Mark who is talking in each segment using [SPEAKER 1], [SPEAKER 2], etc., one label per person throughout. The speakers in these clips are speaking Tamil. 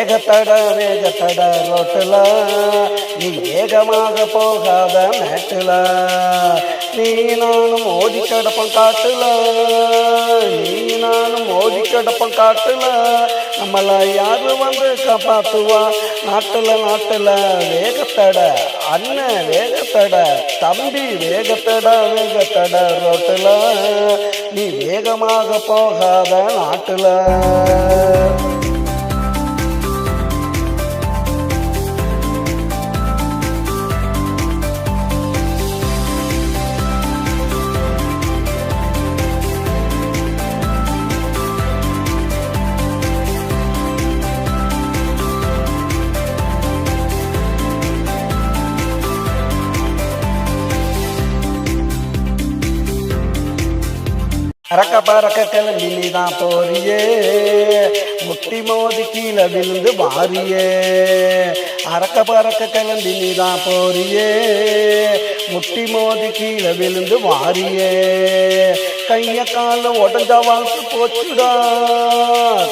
[SPEAKER 1] வேக தட வேக தட ரோட்டுல. நீ வேகமாக போகாத மேட்டுல. நீ நானும் ஓடி கிடப்பம் காட்டுல. நீ நானும் ஓடி கிடப்பம் காட்டுல. நம்மள யாரு வந்து காப்பாத்துவா? நாட்டுல நாட்டுல வேகத்தட அண்ணன் வேகத்தட தம்பி வேகத்தட வேகத்தட ரோட்டுல. நீ வேகமாக போகாத நாட்டுல. அறக்க பறக்க கிளம்பி தான் போறியே. முட்டி மோதி கீழே விழுந்து வாரியே. அறக்க பறக்க கிளம்பி தான் போறியே. முட்டி மோதி கீழே விழுந்து வாரியே. கைய கால உடஞ்ச வாழ்க்கை போச்சுடா.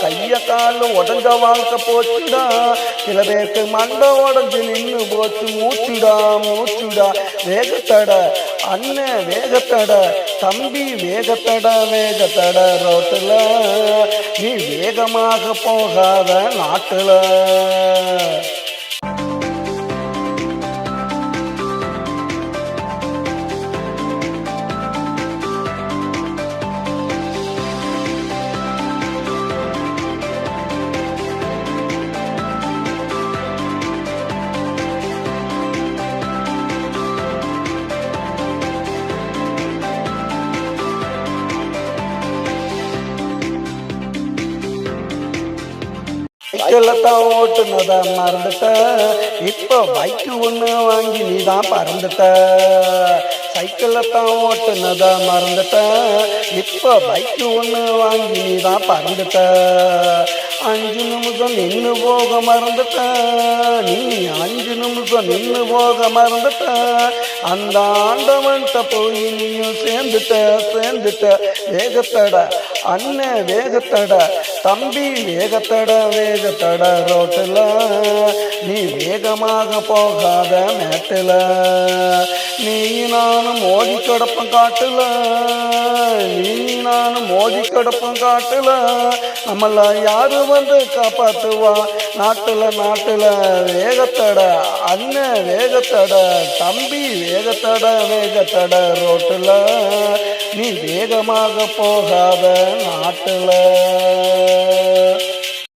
[SPEAKER 1] கைய கால உடஞ்ச வாழ்க்கை போச்சுடா. சில பேருக்கு மண்டை உடஞ்சு நின்று போச்சு. மூச்சுடா மூச்சுடா. வேகத்தட அண்ணன் வேகத்தட. தம்பி வேகத்தட வேகத்தட ரோட்டில். நீ வேகமாக போகாத நாட்டில். சைக்கிள்ல தான் ஓட்டுனத மறந்துட்ட. இப்போ பைக்கு ஒன்று வாங்கி நீ தான் பறந்துட்ட. சைக்கிள்ல தான் ஓட்டுனத மறந்துட்ட. இப்போ பைக்கு ஒன்று வாங்கி நீ தான் பறந்துட்ட. அஞ்சு நிமிஷம் நின்று போக மறந்துட்ட. நீ அஞ்சு நிமிஷம் நின்று போக மறந்துட்ட. அந்த ஆண்டவன்ட்ட போய் நீயும் சேர்ந்துட்ட சேர்ந்துட்ட. வேகத்தட அண்ணன் வேகத்தட. தம்பி வேகத்தட வேகத்தட ரோட்டில். நீ வேகமாக போகாத மேட்டில். நீ நானும் மோதி கிடப்பம் காட்டில். நீ நானும் மோதி கிடப்பம் காட்டில். நம்மள யாரு வந்து காப்பாற்றுவா நாட்டில் நாட்டில். வேகத்தட அண்ணன் வேகத்தட. தம்பி வேகத்தட வேகத்தட ரோட்டில். நீ வேகமாக போகாத நாட்டுல.